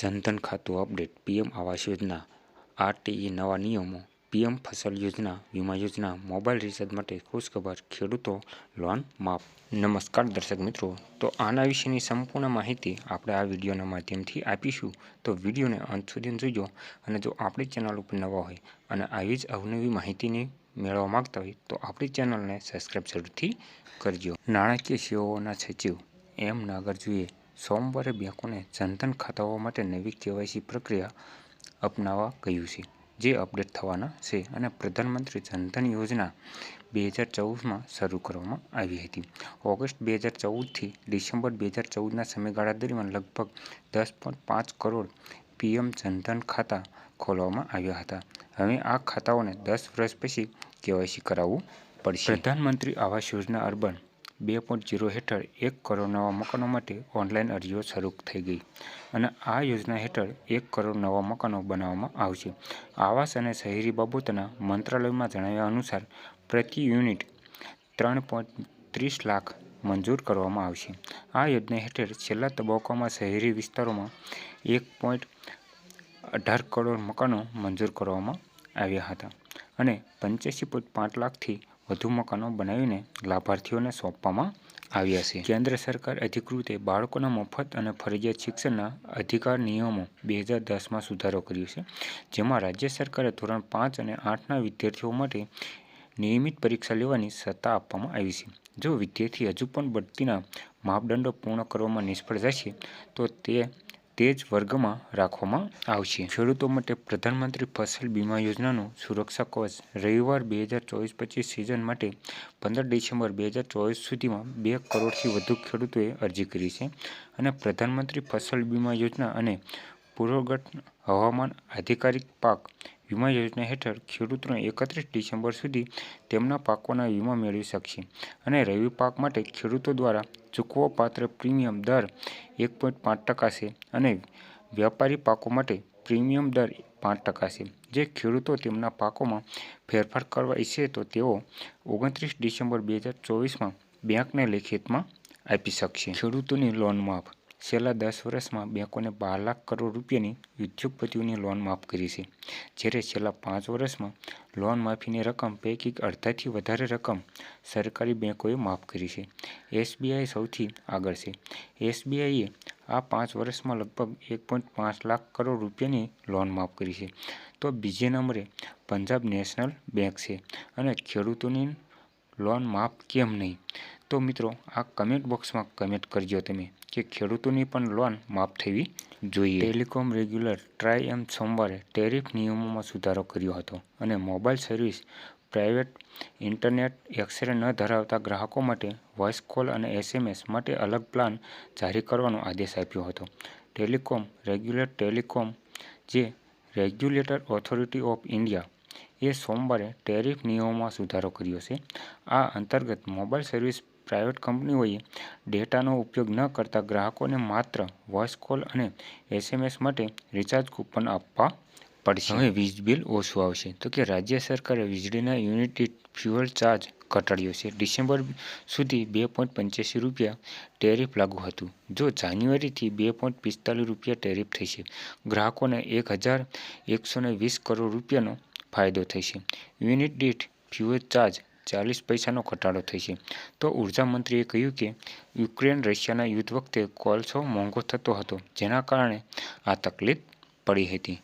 જનધન ખાતું update, PM Awas Yojana, RTE નવા નિયમો, પીએમ ફસલ યોજના, વીમા યોજના, મોબાઈલ રિચાર્જ માટે ખુશખબર, ખેડૂતો લોન માફ. નમસ્કાર દર્શક મિત્રો, તો આના વિશેની સંપૂર્ણ માહિતી આપણે આ વિડીયોના માધ્યમથી આપીશું. તો વિડીયોને અંત સુધી જોજો અને જો આપણી ચેનલ ઉપર નવા હોય અને આવી જ અવનવી માહિતીની મેળવવા માગતા હોય, તો આપણી ચેનલને સબસ્ક્રાઈબ જરૂરથી કરજો. નાણાકીય સેવાઓના સચિવ એમ નાગરજુએ સોમવારે બેંકોને જનધન ખાતાઓ માટે નવી કેવાયસી પ્રક્રિયા અપનાવવા કહ્યું છે, જે અપડેટ થવાના છે અને પ્રધાનમંત્રી જનધન યોજના બે હજાર ચૌદમાં શરૂ કરવામાં આવી હતી. ઓગસ્ટ બે હજાર ચૌદથી ડિસેમ્બર બે હજાર ચૌદના સમયગાળા દરમિયાન લગભગ દસ પોઈન્ટ પાંચ કરોડ પીએમ જનધન ખાતા ખોલવામાં આવ્યા હતા. હવે આ ખાતાઓને દસ વર્ષ પછી કેવાયસી કરાવવું પડશે. પ્રધાનમંત્રી આવાસ યોજના અર્બન બે પોઈન્ટ ઝીરો હેઠળ એક કરોડ નવા મકાનો માટે ઓનલાઈન અરજીઓ શરૂ થઈ ગઈ અને આ યોજના હેઠળ એક કરોડ નવા મકાનો બનાવવામાં આવશે. આવાસ અને શહેરી બાબતોના મંત્રાલયમાં જણાવ્યા અનુસાર પ્રતિ યુનિટ ત્રણ પોઈન્ટ ત્રીસ લાખ મંજૂર કરવામાં આવશે. આ યોજના હેઠળ છેલ્લા તબક્કામાં શહેરી વિસ્તારોમાં એક પોઈન્ટ અઢાર કરોડ મકાનો મંજૂર કરવામાં આવ્યા હતા અને પંચ્યાસી પોઈન્ટ પાંચ લાખથી વધુ મકાનો બનાવીને લાભાર્થીઓને સોંપવામાં આવ્યા છે. કેન્દ્ર સરકાર અધિકૃતે બાળકોના મફત અને ફરજિયાત શિક્ષણના અધિકાર નિયમો બે હજાર દસમાં સુધારો કર્યો છે, જેમાં રાજ્ય સરકારે ધોરણ પાંચ અને આઠના વિદ્યાર્થીઓ માટે નિયમિત પરીક્ષા લેવાની સત્તા આપવામાં આવી છે. જો વિદ્યાર્થી હજુ પણ બઢતીના માપદંડો પૂર્ણ કરવામાં નિષ્ફળ જશે તો તે તે જ વર્ગમાં રાખવામાં આવશે. ખેડૂતો માટે પ્રધાનમંત્રી ફસલ બીમા યોજનાનું સુરક્ષા કવચ રવિવાર બે હજાર ચોવીસ પચીસ સિઝન માટે પંદર ડિસેમ્બર બે હજાર ચોવીસ સુધીમાં બે કરોડથી વધુ ખેડૂતોએ અરજી કરી છે. અને પ્રધાનમંત્રી ફસલ બીમા યોજના અને પૂર્વગત હવામાન આધિકારિક પાક વીમા યોજના હેઠળ ખેડૂતોને એકત્રીસ ડિસેમ્બર સુધી તેમના પાકોના વીમા મેળવી શકશે અને રવિ પાક માટે ખેડૂતો દ્વારા ચૂકવવાપાત્ર પ્રીમિયમ દર એક પોઈન્ટ પાંચ ટકા છે અને વ્યાપારી પાકો માટે પ્રીમિયમ દર પાંચ ટકા છે. જે ખેડૂતો તેમના પાકોમાં ફેરફાર કરવા ઈચ્છે તો તેઓ ઓગણત્રીસ ડિસેમ્બર બે હજાર ચોવીસમાં બેંકને લેખિતમાં આપી શકશે. ખેડૂતોની લોન માફ છેલ્લા દસ વર્ષમાં બેંકોને બાર લાખ કરોડ રૂપિયાની ઉદ્યોગપતિઓની લોન માફ કરી છે. જ્યારે છેલ્લા પાંચ વર્ષમાં લોન માફીની રકમ પૈકી અડધાથી વધારે રકમ સરકારી બેંકોએ માફ કરી છે. એસબીઆઈ સૌથી આગળ છે. એસબીઆઈએ આ પાંચ વર્ષમાં લગભગ એક પોઈન્ટ પાંચ લાખ કરોડ રૂપિયાની લોન માફ કરી છે. તો બીજે નંબરે પંજાબ નેશનલ બેંક છે અને ખેડૂતોની લોન માફ કેમ નહીં? તો મિત્રો, આ કમેન્ટ બોક્સમાં કમેન્ટ કરજો તમે. કે ખેડૂતોની પણ લોન માફ થવી જોઈએ. ટેલિકોમ રેગ્યુલર ટ્રાય એમ સોમવારે ટેરિફ નિયમોમાં સુધારો કર્યો હતો અને મોબાઈલ સર્વિસ, પ્રાઇવેટ ઇન્ટરનેટ, એક્સરે ન ધરાવતા ગ્રાહકો માટે વોઇસ કોલ અને એસએમએસ માટે અલગ પ્લાન જારી કરવાનો આદેશ આપ્યો હતો. ટેલિકોમ, રેગ્યુલર ટેલિકોમ, જે રેગ્યુલેટર ઓથોરિટી ઓફ ઇન્ડિયા એ સોમવારે ટેરિફ નિયમોમાં સુધારો કર્યો છે. આ અંતર્ગત મોબાઈલ સર્વિસ પ્રાઇવેટ કંપનીઓએ ડેટાનો ઉપયોગ ન કરતા ગ્રાહકોને માત્ર વોઇસ કોલ અને એસએમએસ માટે રિચાર્જ કૂપન આપવા પડશે. હવે વીજ બિલ ઓછું આવશે. તો કે રાજ્ય સરકારે વીજળીના યુનિટ ફ્યુઅલ ચાર્જ ઘટાડ્યો છે. ડિસેમ્બર સુધી બે પોઈન્ટ પંચ્યાસી રૂપિયા ટેરિફ લાગુ હતું. જો જાન્યુઆરીથી બે પોઈન્ટ પિસ્તાલીસ રૂપિયા ટેરિફ થશે. ગ્રાહકોને એક હજાર એકસો વીસ કરોડ રૂપિયાનો ફાયદો થશે. યુનિટ દીઠ ફ્યુઅલ ચાર્જ ચાલીસ પૈસાનો ઘટાડો થશે. તો ઊર્જા મંત્રીએ કહ્યું કે, યુક્રેન રશિયાના યુદ્ધ વખતે કોલસો મોંઘો થતો હતો, જેના કારણે આ તકલીફ પડી હતી.